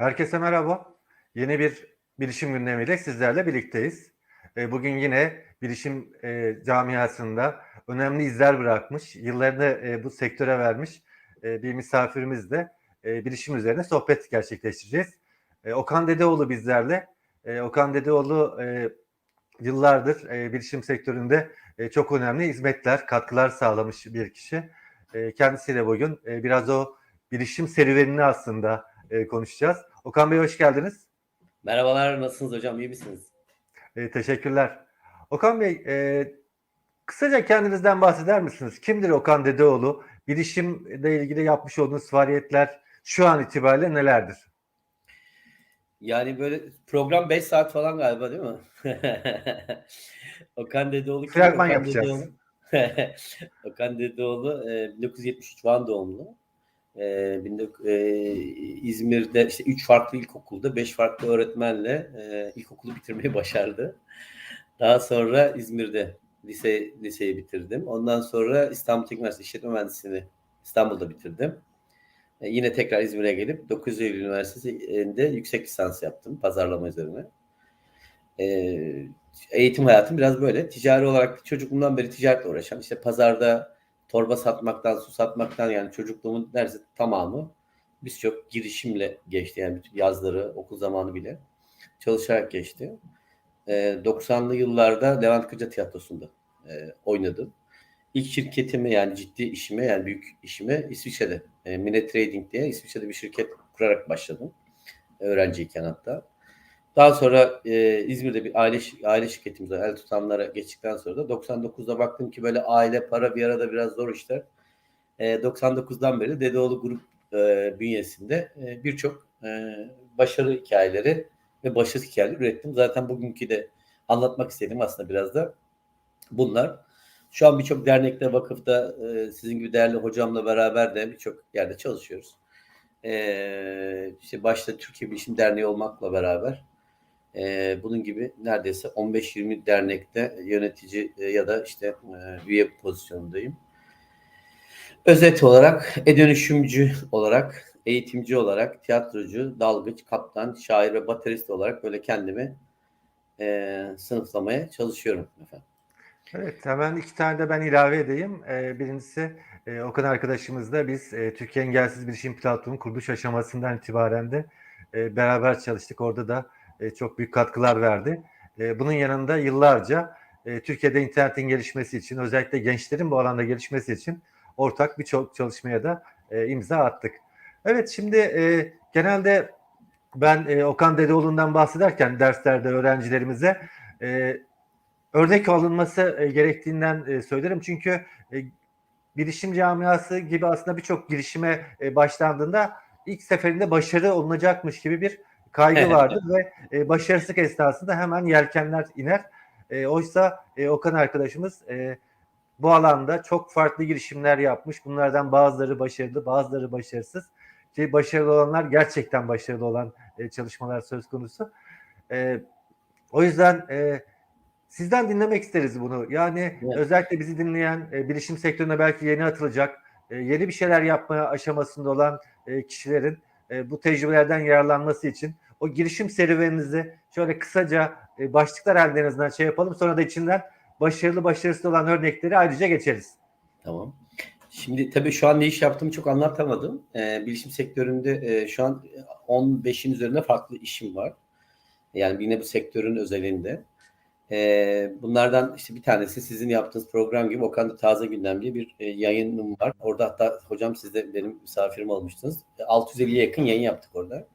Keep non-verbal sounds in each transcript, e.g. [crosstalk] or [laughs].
Herkese merhaba. Yeni bir bilişim gündemiyle sizlerle birlikteyiz. E, Bugün yine bilişim e, camiasında önemli izler bırakmış, yıllarını e, bu sektöre vermiş e, bir misafirimizle bilişim üzerine sohbet gerçekleştireceğiz. Okan Dedeoğlu bizlerle. Okan Dedeoğlu yıllardır bilişim sektöründe çok önemli hizmetler, katkılar sağlamış bir kişi. Kendisiyle bugün biraz o bilişim serüvenini aslında konuşacağız. Okan Bey hoş geldiniz. Merhabalar, nasılsınız hocam? İyi misiniz? E, teşekkürler. Okan Bey, e, kısaca kendinizden bahseder misiniz? Kimdir Okan Dedeoğlu? Bilişimle ilgili yapmış olduğunuz faaliyetler şu an itibariyle nelerdir? Yani böyle program 5 saat falan galiba değil mi? [laughs] Okan Dedeoğlu kim? Fragman Okan yapacağız. Dedeoğlu, [laughs] Okan Dedeoğlu e, 1973 Van doğumlu. E, 19 e, İzmir'de işte 3 farklı ilkokulda 5 farklı öğretmenle e, ilkokulu bitirmeyi [laughs] başardı. Daha sonra İzmir'de lise liseyi bitirdim. Ondan sonra İstanbul Teknik Üniversitesi İşletme Mühendisliğini İstanbul'da bitirdim. E, yine tekrar İzmir'e gelip 9 Eylül Üniversitesi'nde yüksek lisans yaptım pazarlama üzerine. E, eğitim hayatım biraz böyle. Ticari olarak çocukluğumdan beri ticaretle uğraşan, işte pazarda torba satmaktan, su satmaktan yani çocukluğumun neredeyse tamamı biz çok girişimle geçti. Yani bütün yazları, okul zamanı bile çalışarak geçti. E, 90'lı yıllarda Levent Kırca Tiyatrosu'nda e, oynadım. İlk şirketimi yani ciddi işime yani büyük işime İsviçre'de e, Mine Trading diye İsviçre'de bir şirket kurarak başladım. Öğrenciyken hatta. Daha sonra e, İzmir'de bir aile aile şirketimiz var. El tutamlara geçtikten sonra da 99'da baktım ki böyle aile para bir arada biraz zor işler. E, 99'dan beri Dedeoğlu Grup e, bünyesinde e, birçok e, başarı hikayeleri ve başarı hikayeleri ürettim. Zaten bugünkü de anlatmak istediğim aslında biraz da bunlar. Şu an birçok dernekte, vakıfta e, sizin gibi değerli hocamla beraber de birçok yerde çalışıyoruz. E, işte başta Türkiye Bilişim Derneği olmakla beraber e, bunun gibi neredeyse 15-20 dernekte yönetici e, ya da işte e, üye pozisyonundayım. Özet olarak e-dönüşümcü olarak, eğitimci olarak, tiyatrocu, dalgıç, kaptan, şair ve baterist olarak böyle kendimi e, sınıflamaya çalışıyorum efendim. Evet, hemen iki tane de ben ilave edeyim. E, birincisi e, Okan arkadaşımızla biz e, Türkiye Engelsiz Bilişim Platformu kuruluş aşamasından itibaren de e, beraber çalıştık. Orada da e, çok büyük katkılar verdi. E, bunun yanında yıllarca e, Türkiye'de internetin gelişmesi için, özellikle gençlerin bu alanda gelişmesi için ortak birçok çalışmaya da imza attık. Evet, şimdi genelde ben Okan Dedeoğlu'ndan bahsederken derslerde öğrencilerimize örnek alınması gerektiğinden söylerim. Çünkü e, bilişim camiası gibi aslında birçok girişime başlandığında ilk seferinde başarı olunacakmış gibi bir kaygı vardır ve e, başarısızlık esnasında hemen yelkenler iner. E, oysa e, Okan arkadaşımız e, bu alanda çok farklı girişimler yapmış. Bunlardan bazıları başarılı, bazıları başarısız. Ki başarılı olanlar gerçekten başarılı olan e, çalışmalar söz konusu. E, o yüzden e, sizden dinlemek isteriz bunu. Yani Evet. özellikle bizi dinleyen e, bilişim sektörüne belki yeni atılacak, e, yeni bir şeyler yapmaya aşamasında olan e, kişilerin e, bu tecrübelerden yararlanması için o girişim serüveninizi şöyle kısaca e, başlıklar halinde en şey yapalım. Sonra da içinden başarılı başarısız olan örnekleri ayrıca geçeriz. Tamam. Şimdi tabii şu an ne iş yaptığımı çok anlatamadım. Ee, bilişim sektöründe e, şu an 15'in üzerinde farklı işim var. Yani yine bu sektörün özelinde. Ee, bunlardan işte bir tanesi sizin yaptığınız program gibi Okan'da Taze Gündem diye bir e, yayınım var. Orada hatta hocam siz de benim misafirim olmuştunuz. E, 650'ye yakın yayın yaptık orada.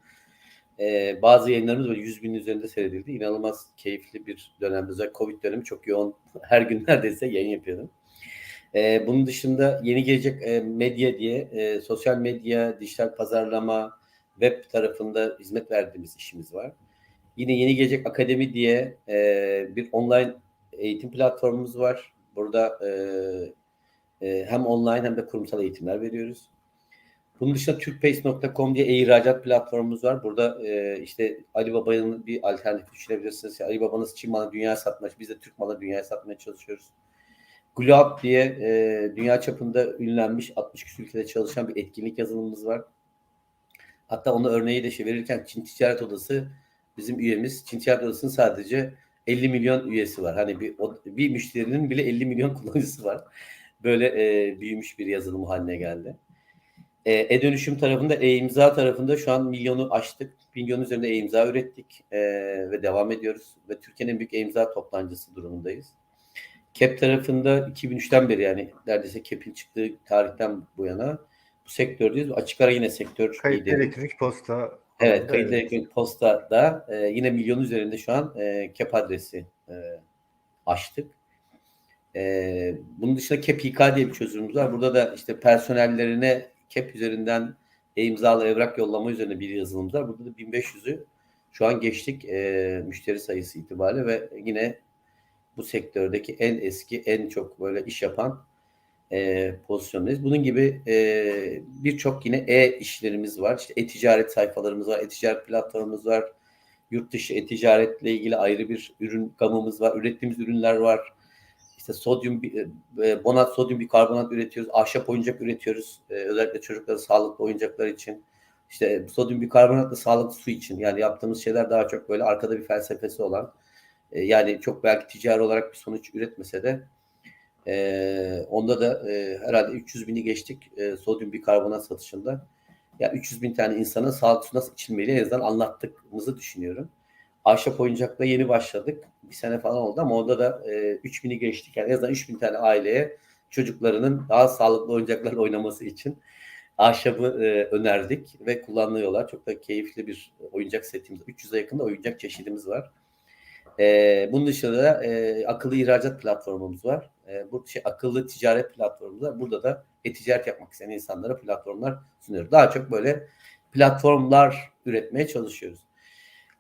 Ee, bazı yayınlarımız böyle 100 bin üzerinde seyredildi. İnanılmaz keyifli bir dönemde. Özellikle Covid dönemi çok yoğun. [laughs] Her gün neredeyse yayın yapıyordum. Ee, bunun dışında yeni gelecek e, medya diye e, sosyal medya, dijital pazarlama, web tarafında hizmet verdiğimiz işimiz var. Yine yeni gelecek akademi diye e, bir online eğitim platformumuz var. Burada e, e, hem online hem de kurumsal eğitimler veriyoruz. Bunun dışında Türkpace.com diye e-ihracat platformumuz var. Burada e, işte Ali Baba'nın bir alternatif düşünebilirsiniz. Ali Baba'nın Çin malı dünyaya satmaya, biz de Türk malı dünyaya satmaya çalışıyoruz. Glob diye e, dünya çapında ünlenmiş 60 küsur ülkede çalışan bir etkinlik yazılımımız var. Hatta onu örneği de şey verirken Çin Ticaret Odası bizim üyemiz. Çin Ticaret Odası'nın sadece 50 milyon üyesi var. Hani bir, o- bir müşterinin bile 50 milyon [laughs] kullanıcısı var. Böyle e, büyümüş bir yazılım haline geldi. E, e-dönüşüm tarafında, e-imza tarafında şu an milyonu aştık. Milyon üzerinde e-imza ürettik e, ve devam ediyoruz. Ve Türkiye'nin en büyük e-imza toptancısı durumundayız. CAP tarafında 2003'ten beri yani neredeyse CAP'in çıktığı tarihten bu yana bu sektördeyiz. Açık ara yine sektör Kayıtlı lideri. elektronik posta. Evet, kayıtlı elektronik postada e, yine milyon üzerinde şu an e, CAP adresi e, açtık. E, bunun dışında CAP İK diye bir çözümümüz var. Burada da işte personellerine CAP üzerinden e-imzalı evrak yollama üzerine bir yazılımımız var. Burada da 1500'ü şu an geçtik e, müşteri sayısı itibariyle ve yine bu sektördeki en eski, en çok böyle iş yapan e, pozisyondayız. Bunun gibi e, birçok yine e işlerimiz var. İşte e-ticaret sayfalarımız var, e-ticaret platformumuz var. Yurt dışı e-ticaretle ilgili ayrı bir ürün gamımız var. Ürettiğimiz ürünler var. İşte sodyum, bi- e, bonat, sodyum bikarbonat üretiyoruz. Ahşap oyuncak üretiyoruz. E, özellikle çocukların sağlıklı oyuncaklar için. İşte sodyum bikarbonatlı sağlıklı su için. Yani yaptığımız şeyler daha çok böyle arkada bir felsefesi olan. e, yani çok belki ticari olarak bir sonuç üretmese de ee, onda da e, herhalde 300 bini geçtik e, sodyum bikarbonat satışında. Ya 300 bin tane insana sağlıklı su nasıl içilmeli en azından anlattığımızı düşünüyorum. Ahşap oyuncakla yeni başladık. Bir sene falan oldu ama orada da e, 3 bini geçtik. Yani en azından 3 bin tane aileye çocuklarının daha sağlıklı oyuncaklarla oynaması için ahşabı e, önerdik ve kullanılıyorlar. Çok da keyifli bir oyuncak setimiz. 300'e yakın da oyuncak çeşidimiz var. Ee, bunun dışında da e, akıllı ihracat platformumuz var. E, bu şey akıllı ticaret platformumuz var. Burada da e-ticaret yapmak isteyen insanlara platformlar sunuyoruz. Daha çok böyle platformlar üretmeye çalışıyoruz.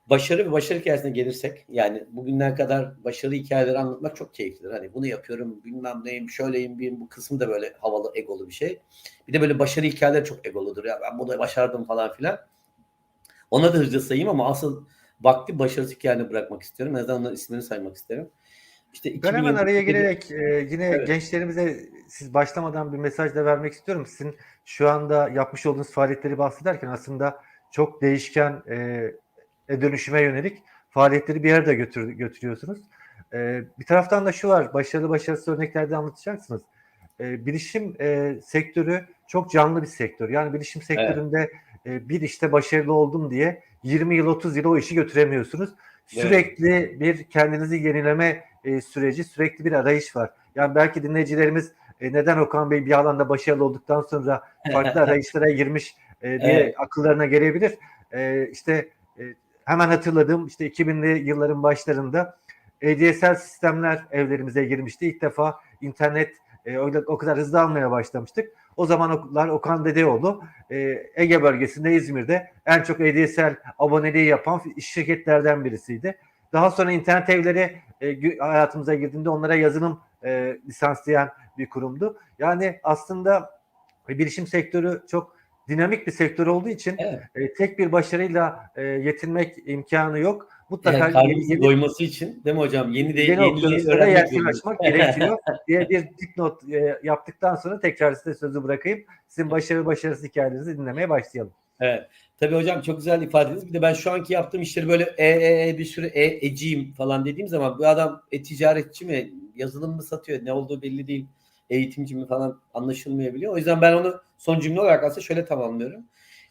Başarı ve başarı hikayesine gelirsek yani bugünden kadar başarı hikayeleri anlatmak çok keyiflidir. Hani bunu yapıyorum bilmem neyim şöyleyim bilmem bu kısmı da böyle havalı egolu bir şey. Bir de böyle başarı hikayeleri çok egoludur. Ya ben bunu başardım falan filan. Ona da hızlı sayayım ama asıl vakti başarı hikayeni bırakmak istiyorum. En azından onların isimlerini saymak isterim. İşte Ben hemen 2007 araya girerek e, yine Evet. gençlerimize siz başlamadan bir mesaj da vermek istiyorum. Sizin şu anda yapmış olduğunuz faaliyetleri bahsederken aslında çok değişken e, e, dönüşüme yönelik faaliyetleri bir yerde götür, götürüyorsunuz. E, bir taraftan da şu var, başarılı başarısız örneklerde anlatacaksınız. E, bilişim e, sektörü çok canlı bir sektör. Yani bilişim sektöründe e, bir işte başarılı oldum diye 20 yıl 30 yıl o işi götüremiyorsunuz. Evet. Sürekli bir kendinizi yenileme e, süreci, sürekli bir arayış var. Yani belki dinleyicilerimiz e, neden Okan Bey bir alanda başarılı olduktan sonra farklı [laughs] arayışlara girmiş e, diye Evet. akıllarına gelebilir. E, işte e, hemen hatırladığım işte 2000'li yılların başlarında ADSL sistemler evlerimize girmişti. İlk defa internet e, o, o kadar hızlı almaya başlamıştık. O zamanlar Okan Dedeoğlu e, Ege bölgesinde İzmir'de en çok ADSL aboneliği yapan şirketlerden birisiydi. Daha sonra internet evleri e, hayatımıza girdiğinde onlara yazılım e, lisanslayan bir kurumdu. Yani aslında bilişim sektörü çok dinamik bir sektör olduğu için Evet. e, tek bir başarıyla yetinmek imkanı yok. Mutlaka Yani karnımızın yeni, doyması için değil mi hocam? Yeni de yeni yeniliği öğrenmek açmak gerekiyor [laughs] diye bir dipnot e, yaptıktan sonra tekrar size sözü bırakayım. Sizin başarı başarısız hikayelerinizi dinlemeye başlayalım. Evet. Tabii hocam çok güzel ifade ettiniz. Bir de ben şu anki yaptığım işleri böyle e, e, e bir sürü e, eciyim falan dediğim zaman bu adam e-ticaretçi mi, yazılım mı satıyor, ne olduğu belli değil, eğitimci mi falan anlaşılmayabiliyor. O yüzden ben onu son cümle olarak aslında şöyle tamamlıyorum.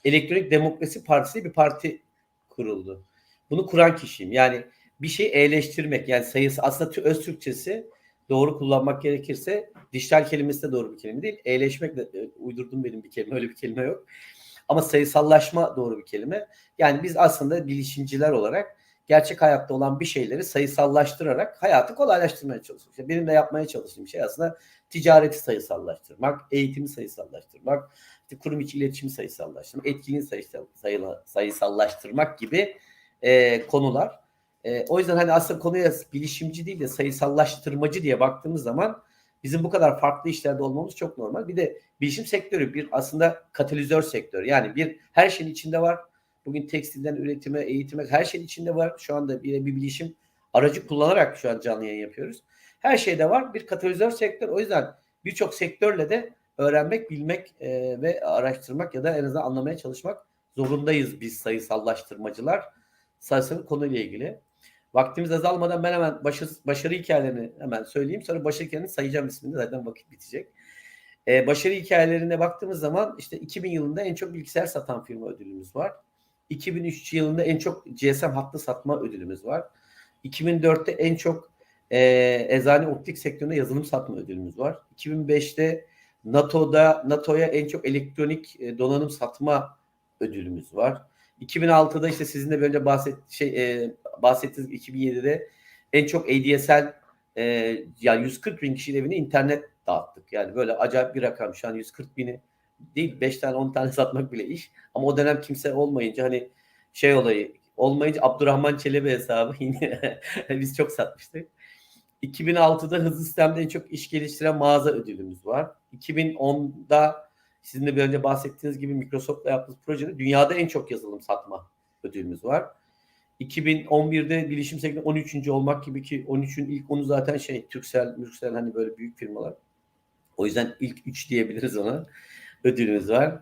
Elektronik Demokrasi Partisi bir parti kuruldu. Bunu kuran kişiyim. Yani bir şeyi eğleştirmek yani sayısı aslında öz Türkçesi doğru kullanmak gerekirse dijital kelimesi de doğru bir kelime değil. Eğleşmek de e, uydurdum benim bir kelime öyle bir kelime yok. Ama sayısallaşma doğru bir kelime. Yani biz aslında bilişimciler olarak gerçek hayatta olan bir şeyleri sayısallaştırarak hayatı kolaylaştırmaya çalışıyoruz. İşte benim de yapmaya çalıştığım şey aslında ticareti sayısallaştırmak, eğitimi sayısallaştırmak, işte kurum içi iletişimi sayısallaştırmak, etkinliği sayısallaştırmak gibi e, konular. E, o yüzden hani aslında konuya bilişimci değil de sayısallaştırmacı diye baktığımız zaman bizim bu kadar farklı işlerde olmamız çok normal. Bir de bilişim sektörü bir aslında katalizör sektör. Yani bir her şeyin içinde var. Bugün tekstilden üretime, eğitime her şeyin içinde var. Şu anda bir, bir bilişim aracı kullanarak şu an canlı yayın yapıyoruz. Her şeyde var. Bir katalizör sektör. O yüzden birçok sektörle de öğrenmek, bilmek e, ve araştırmak ya da en azından anlamaya çalışmak zorundayız biz sayısallaştırmacılar. Sayısal konuyla ilgili. Vaktimiz azalmadan ben hemen başarı, başarı hikayelerini hemen söyleyeyim. Sonra başarı hikayelerini sayacağım ismini. Zaten vakit bitecek. Ee, başarı hikayelerine baktığımız zaman işte 2000 yılında en çok bilgisayar satan firma ödülümüz var. 2003 yılında en çok GSM hattı satma ödülümüz var. 2004'te en çok e, eczane optik sektöründe yazılım satma ödülümüz var. 2005'te NATO'da NATO'ya en çok elektronik e, donanım satma ödülümüz var. 2006'da işte sizin de böyle bahset şey e, bahsettiğiniz 2007'de en çok ADSL e, yani 140 bin kişinin evine internet dağıttık. Yani böyle acayip bir rakam. Şu an 140 bini değil 5 tane 10 tane [laughs] satmak bile iş. Ama o dönem kimse olmayınca hani şey olayı olmayınca Abdurrahman Çelebi hesabı [laughs] yine biz çok satmıştık. 2006'da hızlı sistemde en çok iş geliştiren mağaza ödülümüz var. 2010'da sizin de bir önce bahsettiğiniz gibi Microsoft'la yaptığımız projede dünyada en çok yazılım satma ödülümüz var. 2011'de bilişim sektöründe 13. olmak gibi ki 13'ün ilk onu zaten şey Türksel, Mürksel hani böyle büyük firmalar. O yüzden ilk 3 diyebiliriz ona. Ödülümüz var.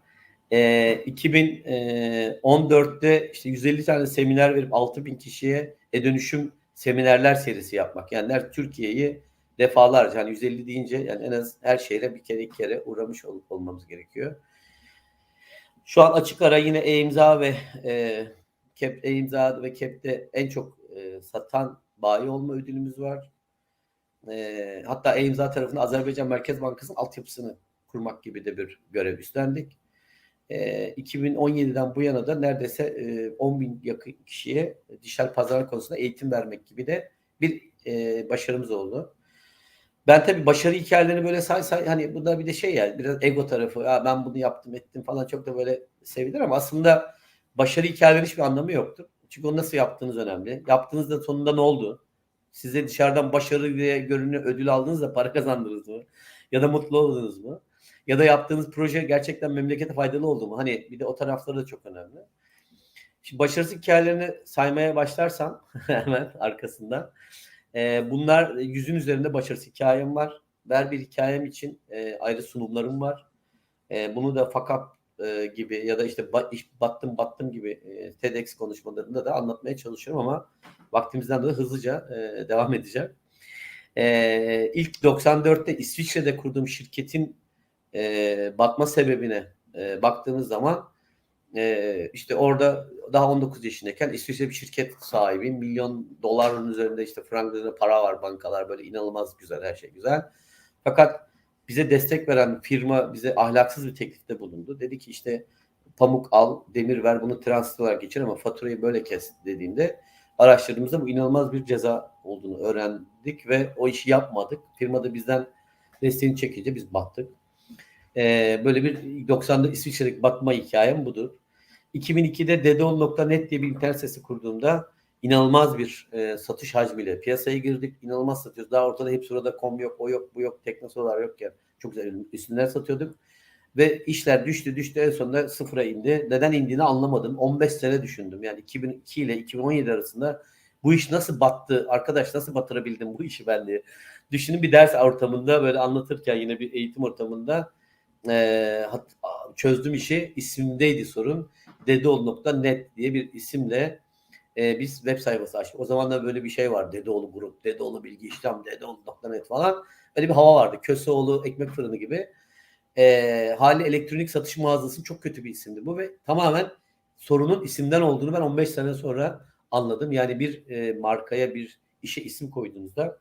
Ee, 2014'te işte 150 tane seminer verip 6000 kişiye e-dönüşüm seminerler serisi yapmak. Yani Türkiye'yi defalarca hani 150 deyince yani en az her şehre bir kere iki kere uğramış ol, olmamız gerekiyor. Şu an açık ara yine e-imza ve e, Kep e-imza ve Kep'te en çok e, satan bayi olma ödülümüz var. E, hatta e-imza tarafında Azerbaycan Merkez Bankası'nın altyapısını kurmak gibi de bir görev üstlendik. E, 2017'den bu yana da neredeyse e, 10 bin yakın kişiye dijital pazarlık konusunda eğitim vermek gibi de bir e, başarımız oldu. Ben tabii başarı hikayelerini böyle say say hani bu da bir de şey yani biraz ego tarafı. Ya ben bunu yaptım ettim falan çok da böyle sevilir ama aslında başarı hikayelerinin hiçbir anlamı yoktur. Çünkü onu nasıl yaptığınız önemli. Yaptığınızda sonunda ne oldu? Size dışarıdan başarı diye görünü ödül aldınız da para kazandınız mı? Ya da mutlu oldunuz mu? Ya da yaptığınız proje gerçekten memlekete faydalı oldu mu? Hani bir de o tarafları da çok önemli. Şimdi başarısız hikayelerini saymaya başlarsam [laughs] hemen arkasından. E, bunlar yüzün üzerinde başarısız hikayem var. Ver bir hikayem için e, ayrı sunumlarım var. E, bunu da fakat e, gibi ya da işte bat, battım battım gibi e, TEDx konuşmalarında da anlatmaya çalışıyorum ama vaktimizden dolayı hızlıca e, devam edeceğim. E, ilk 94'te İsviçre'de kurduğum şirketin e, batma sebebine e, baktığımız zaman e, işte orada daha 19 yaşındayken İsviçre bir şirket sahibiyim. Milyon doların üzerinde işte franklarında para var bankalar böyle inanılmaz güzel her şey güzel. Fakat bize destek veren firma bize ahlaksız bir teklifte bulundu. Dedi ki işte pamuk al, demir ver bunu transit olarak geçir ama faturayı böyle kes dediğinde araştırdığımızda bu inanılmaz bir ceza olduğunu öğrendik ve o işi yapmadık. Firma da bizden desteğini çekince biz battık. Ee, böyle bir 90'da İsviçre'deki batma hikayem budur. 2002'de dedeol.net diye bir internet sitesi kurduğumda inanılmaz bir e, satış hacmiyle piyasaya girdik. İnanılmaz satıyoruz. Daha ortada hep sırada kom yok, o yok, bu yok, teknosolar yokken çok güzel üstünden satıyorduk. Ve işler düştü düştü en sonunda sıfıra indi. Neden indiğini anlamadım. 15 sene düşündüm. Yani 2002 ile 2017 arasında bu iş nasıl battı? Arkadaş nasıl batırabildim bu işi ben diye. Düşünün bir ders ortamında böyle anlatırken yine bir eğitim ortamında e, çözdüm işi. İsimdeydi sorun. Dedeoğlu.net diye bir isimle e, biz web sayfası açtık. O zaman da böyle bir şey var. Dedeoğlu grup, Dedeoğlu bilgi işlem, Dedeoğlu.net falan. Öyle bir hava vardı. Köseoğlu ekmek fırını gibi. E, hali elektronik satış mağazası çok kötü bir isimdi bu ve tamamen sorunun isimden olduğunu ben 15 sene sonra anladım. Yani bir e, markaya bir işe isim koyduğunuzda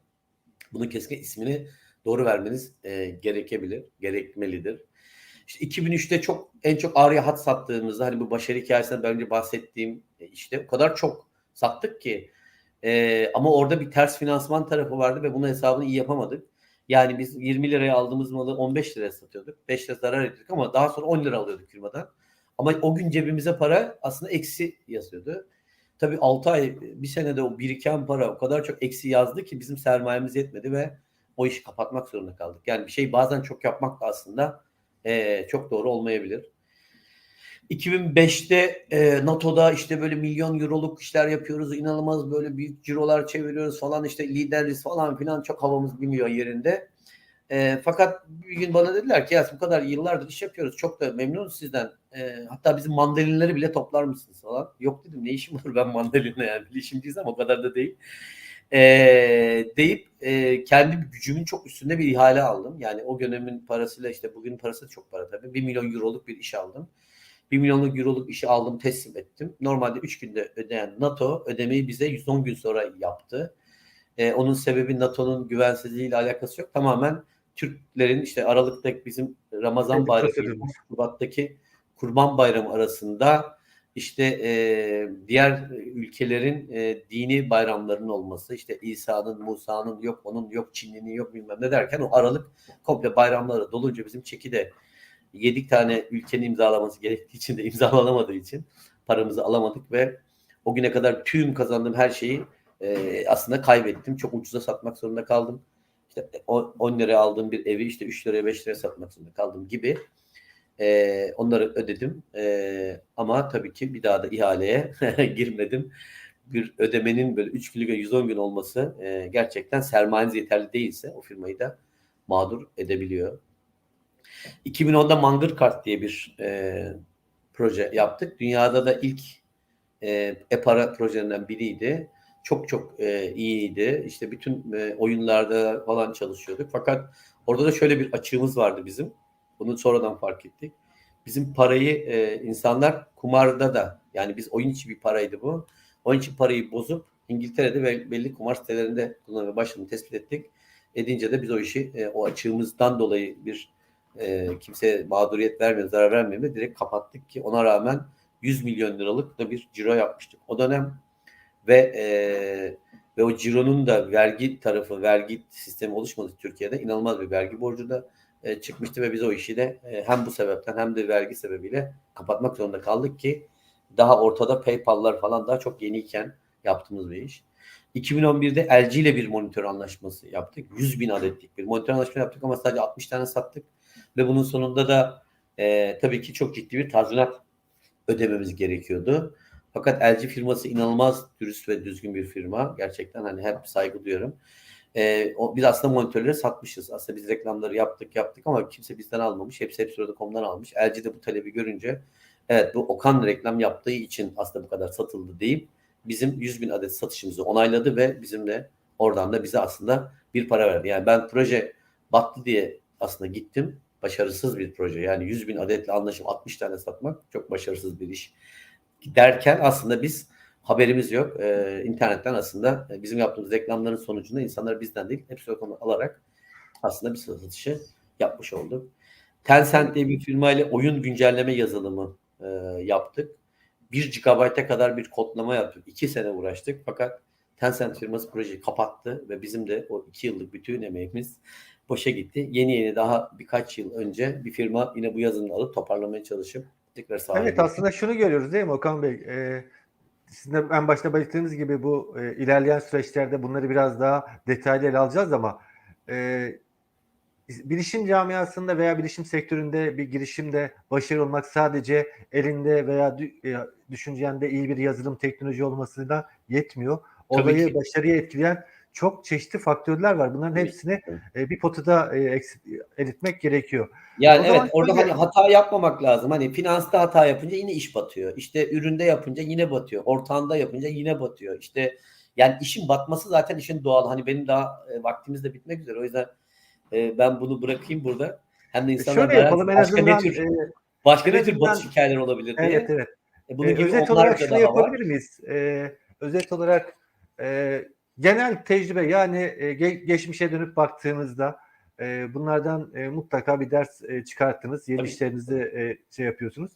bunun kesinlikle ismini doğru vermeniz e, gerekebilir, gerekmelidir. İşte 2003'te çok en çok Arya hat sattığımızda hani bu başarı hikayesinden ben önce bahsettiğim işte o kadar çok sattık ki e, ama orada bir ters finansman tarafı vardı ve bunun hesabını iyi yapamadık. Yani biz 20 liraya aldığımız malı 15 liraya satıyorduk. 5 lira zarar ettik ama daha sonra 10 lira alıyorduk firmadan. Ama o gün cebimize para aslında eksi yazıyordu. Tabii 6 ay bir senede o biriken para o kadar çok eksi yazdı ki bizim sermayemiz yetmedi ve o işi kapatmak zorunda kaldık. Yani bir şey bazen çok yapmak da aslında e, çok doğru olmayabilir. 2005'te e, NATO'da işte böyle milyon euroluk işler yapıyoruz. inanılmaz böyle büyük cirolar çeviriyoruz falan işte lideriz falan filan çok havamız bilmiyor yerinde. E, fakat bir gün bana dediler ki ya bu kadar yıllardır iş yapıyoruz. Çok da memnunuz sizden. E, hatta bizim mandalinleri bile toplar mısınız falan. Yok dedim ne işim var ben mandalinle yani bilişimciyiz ama o kadar da değil. E, deyip e, kendi gücümün çok üstünde bir ihale aldım. Yani o dönemin parasıyla işte bugün parası çok para tabii. 1 milyon euroluk bir iş aldım. 1 milyonluk euroluk işi aldım teslim ettim. Normalde 3 günde ödeyen NATO ödemeyi bize 110 gün sonra yaptı. E, onun sebebi NATO'nun güvensizliğiyle alakası yok. Tamamen Türklerin işte Aralık'ta bizim Ramazan Kendi Bayramı. Şubat'taki Kurban Bayramı arasında işte e, diğer ülkelerin e, dini bayramlarının olması, işte İsa'nın, Musa'nın yok, onun yok, Çinli'nin yok bilmem ne derken o Aralık komple bayramlara dolunca bizim çeki de 7 tane ülkenin imzalaması gerektiği için de [laughs] imzalanamadığı için paramızı alamadık ve o güne kadar tüm kazandığım her şeyi e, aslında kaybettim. Çok ucuza satmak zorunda kaldım. İşte 10 liraya aldığım bir evi işte 3 liraya 5 liraya satmak zorunda kaldım gibi. E, onları ödedim. E, ama tabii ki bir daha da ihaleye [laughs] girmedim. Bir ödemenin böyle 3 gün 110 gün olması e, gerçekten sermayeniz yeterli değilse o firmayı da mağdur edebiliyor. 2010'da Mangır Kart diye bir e, proje yaptık. Dünyada da ilk e, e-para projelerinden biriydi. Çok çok e, iyiydi. İşte bütün e, oyunlarda falan çalışıyorduk. Fakat orada da şöyle bir açığımız vardı bizim. Bunu sonradan fark ettik. Bizim parayı e, insanlar kumarda da yani biz oyun içi bir paraydı bu. Oyun içi parayı bozup İngiltere'de ve belli kumar sitelerinde kullanmaya başladığını tespit ettik. Edince de biz o işi e, o açığımızdan dolayı bir e, kimseye mağduriyet vermeyelim, zarar de direkt kapattık ki ona rağmen 100 milyon liralık da bir ciro yapmıştık. O dönem ve e, ve o cironun da vergi tarafı, vergi sistemi oluşmadı Türkiye'de. inanılmaz bir vergi borcu da e, çıkmıştı ve biz o işi de e, hem bu sebepten hem de vergi sebebiyle kapatmak zorunda kaldık ki daha ortada PayPal'lar falan daha çok yeniyken yaptığımız bir iş. 2011'de LG ile bir monitör anlaşması yaptık. 100 bin adetlik bir monitör anlaşması yaptık ama sadece 60 tane sattık. Ve bunun sonunda da e, tabii ki çok ciddi bir tazminat ödememiz gerekiyordu. Fakat LG firması inanılmaz dürüst ve düzgün bir firma. Gerçekten hani hep saygı duyuyorum. E, o, biz aslında monitörleri satmışız. Aslında biz reklamları yaptık yaptık ama kimse bizden almamış. Hepsi hepsi.com'dan almış. LG de bu talebi görünce evet bu Okan reklam yaptığı için aslında bu kadar satıldı deyip bizim 100 bin adet satışımızı onayladı ve bizimle oradan da bize aslında bir para verdi. Yani ben proje battı diye aslında gittim. Başarısız bir proje. Yani 100 bin adetle anlaşıp 60 tane satmak çok başarısız bir iş. Derken aslında biz haberimiz yok. Ee, internetten aslında bizim yaptığımız reklamların sonucunda insanlar bizden değil hepsi alarak aslında bir satışı yapmış olduk. Tencent diye bir firmayla oyun güncelleme yazılımı e, yaptık. 1 GB'a kadar bir kodlama yaptık. 2 sene uğraştık fakat Tencent firması projeyi kapattı ve bizim de o 2 yıllık bütün emeğimiz boşa gitti. Yeni yeni daha birkaç yıl önce bir firma yine bu yazılımı alıp toparlamaya çalışıp tekrar sahaya Evet aslında şunu görüyoruz değil mi Okan Bey? Ee, sizin de en başta belirttiğiniz gibi bu e, ilerleyen süreçlerde bunları biraz daha detaylı ele alacağız ama e, bilişim camiasında veya bilişim sektöründe bir girişimde başarılı olmak sadece elinde veya e, düşüncende iyi bir yazılım teknoloji olmasıyla yetmiyor. Olayı başarıya etkileyen çok çeşitli faktörler var. Bunların hepsini e, bir potada e, eks- eritmek gerekiyor. Yani O evet orada şöyle- hani hata yapmamak lazım. Hani finansta hata yapınca yine iş batıyor. İşte üründe yapınca yine batıyor. Ortağında yapınca yine batıyor. İşte yani işin batması zaten işin doğal. Hani benim daha e, vaktimiz de bitmek üzere. O yüzden e, ben bunu bırakayım burada. Hem de E, insanlar Şöyle yapalım en başka ne tür, e, başka ne tür batış hikayeler olabilir diye. evet evet. E, bunun Ee, gibi özet olarak şunu daha var. yapabilir miyiz? Ee, özet olarak e, genel tecrübe yani e, ge- geçmişe dönüp baktığınızda e, bunlardan e, mutlaka bir ders e, çıkarttınız. Yeni Tabii. işlerinizde e, şey yapıyorsunuz.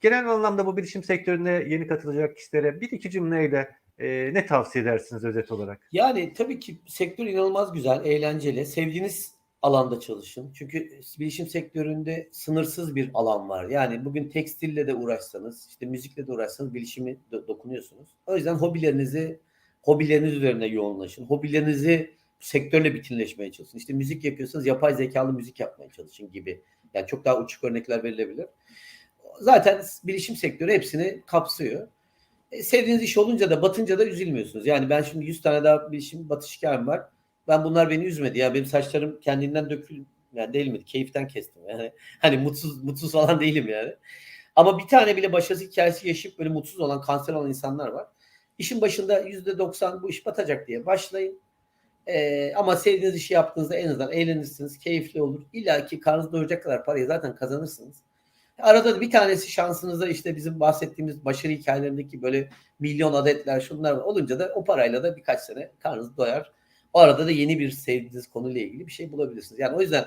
Genel anlamda bu bilişim sektörüne yeni katılacak kişilere bir iki cümleyle e, ne tavsiye edersiniz özet olarak? Yani tabii ki sektör inanılmaz güzel, eğlenceli. Sevdiğiniz alanda çalışın. Çünkü bilişim sektöründe sınırsız bir alan var. Yani bugün tekstille de uğraşsanız, işte müzikle de uğraşsanız bilişimi do- dokunuyorsunuz. O yüzden hobilerinizi hobileriniz üzerine yoğunlaşın. Hobilerinizi sektörle bütünleşmeye çalışın. İşte müzik yapıyorsanız yapay zekalı müzik yapmaya çalışın gibi. Yani çok daha uçuk örnekler verilebilir. Zaten bilişim sektörü hepsini kapsıyor. E, sevdiğiniz iş olunca da batınca da üzülmüyorsunuz. Yani ben şimdi 100 tane daha bilişim batış hikayem var. Ben bunlar beni üzmedi. Ya benim saçlarım kendinden dökül yani değilmedi. Keyiften kestim. Yani [laughs] hani mutsuz mutsuz falan değilim yani. Ama bir tane bile başarısı hikayesi yaşayıp böyle mutsuz olan, kanser olan insanlar var. İşin başında %90 bu iş batacak diye başlayın. Ee, ama sevdiğiniz işi yaptığınızda en azından eğlenirsiniz, keyifli olur. İlla ki karnınızı doyuracak kadar parayı zaten kazanırsınız. Arada da bir tanesi şansınızda işte bizim bahsettiğimiz başarı hikayelerindeki böyle milyon adetler şunlar olunca da o parayla da birkaç sene karnınız doyar. O arada da yeni bir sevdiğiniz konuyla ilgili bir şey bulabilirsiniz. Yani o yüzden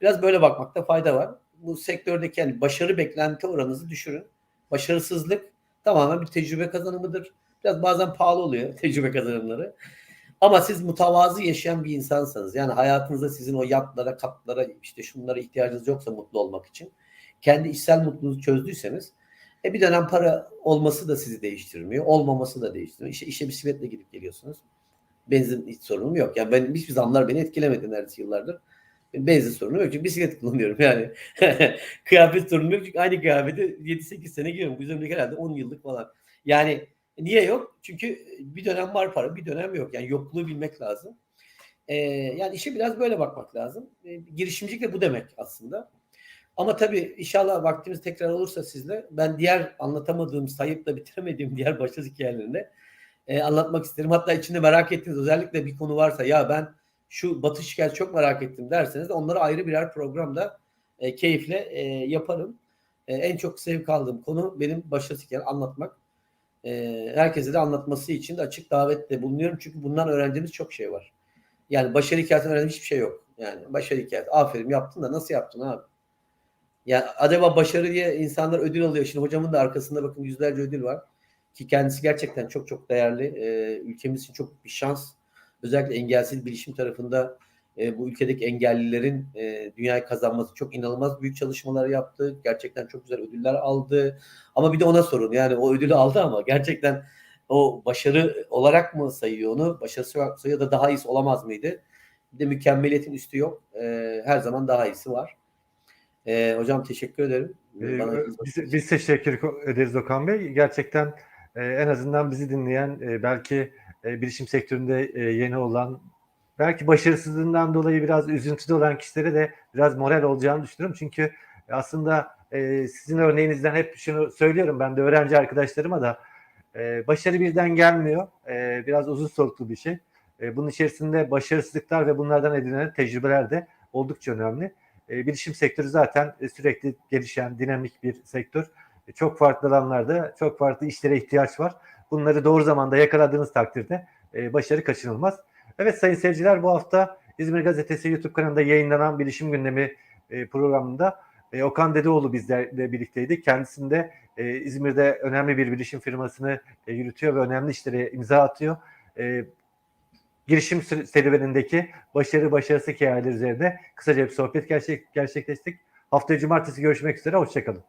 biraz böyle bakmakta fayda var. Bu sektördeki yani başarı beklenti oranınızı düşürün. Başarısızlık tamamen bir tecrübe kazanımıdır. Biraz bazen pahalı oluyor [laughs] tecrübe kazanımları. Ama siz mütevazı yaşayan bir insansanız yani hayatınızda sizin o yatlara, katlara işte şunlara ihtiyacınız yoksa mutlu olmak için kendi içsel mutluluğunuzu çözdüyseniz e bir dönem para olması da sizi değiştirmiyor. Olmaması da değiştirmiyor. İşe, işe bisikletle gidip geliyorsunuz. Benzin hiç sorunum yok. Yani ben hiçbir zamlar beni etkilemedi neredeyse yıllardır. Benzin sorunum yok çünkü bisiklet kullanıyorum yani. [laughs] kıyafet sorunum yok çünkü aynı kıyafeti 7-8 sene giyiyorum. Bu yüzden herhalde 10 yıllık falan. Yani niye yok? Çünkü bir dönem var para, bir dönem yok. Yani yokluğu bilmek lazım. Ee, yani işe biraz böyle bakmak lazım. Ee, girişimcilik de bu demek aslında. Ama tabii inşallah vaktimiz tekrar olursa sizle ben diğer anlatamadığım, sayıp da bitiremediğim diğer başarı hikayelerini e, anlatmak isterim. Hatta içinde merak ettiğiniz özellikle bir konu varsa ya ben şu batı şikayet çok merak ettim derseniz de onları ayrı birer programda e, keyifle e, yaparım. E, en çok sevk aldığım konu benim başarı hikaye anlatmak. E, herkese de anlatması için de açık davette bulunuyorum. Çünkü bundan öğrendiğimiz çok şey var. Yani başarı hikayesinden öğrendiğim hiçbir şey yok. Yani başarı hikayesi. Aferin yaptın da nasıl yaptın abi? Yani acaba başarı diye insanlar ödül alıyor. Şimdi hocamın da arkasında bakın yüzlerce ödül var. Ki kendisi gerçekten çok çok değerli. Ee, ülkemiz için çok bir şans. Özellikle engelsiz bilişim tarafında e, bu ülkedeki engellilerin e, dünyayı kazanması çok inanılmaz büyük çalışmalar yaptı. Gerçekten çok güzel ödüller aldı. Ama bir de ona sorun. Yani o ödülü aldı ama gerçekten o başarı olarak mı sayıyor onu? Başarısı olarak sayıyor da daha iyisi olamaz mıydı? Bir de mükemmeliyetin üstü yok. Ee, her zaman daha iyisi var. Ee, hocam teşekkür ederim. Ee, Bana biz, biz teşekkür ederiz Okan Bey. Gerçekten e, en azından bizi dinleyen e, belki e, bilişim sektöründe e, yeni olan belki başarısızlığından dolayı biraz üzüntüde olan kişilere de biraz moral olacağını düşünüyorum. Çünkü aslında e, sizin örneğinizden hep şunu söylüyorum ben de öğrenci arkadaşlarıma da e, başarı birden gelmiyor. E, biraz uzun soluklu bir şey. E, bunun içerisinde başarısızlıklar ve bunlardan edinilen tecrübeler de oldukça önemli. E, bilişim sektörü zaten sürekli gelişen, dinamik bir sektör. E, çok farklı alanlarda, çok farklı işlere ihtiyaç var. Bunları doğru zamanda yakaladığınız takdirde e, başarı kaçınılmaz. Evet sayın seyirciler bu hafta İzmir Gazetesi YouTube kanalında yayınlanan Bilişim Gündemi e, programında e, Okan Dedeoğlu bizlerle birlikteydi. Kendisinde e, İzmir'de önemli bir bilişim firmasını e, yürütüyor ve önemli işlere imza atıyor. Girişim serüvenindeki başarı başarısı hikayeleri üzerinde kısaca bir sohbet gerçek, gerçekleştik. Haftaya cumartesi görüşmek üzere. Hoşçakalın.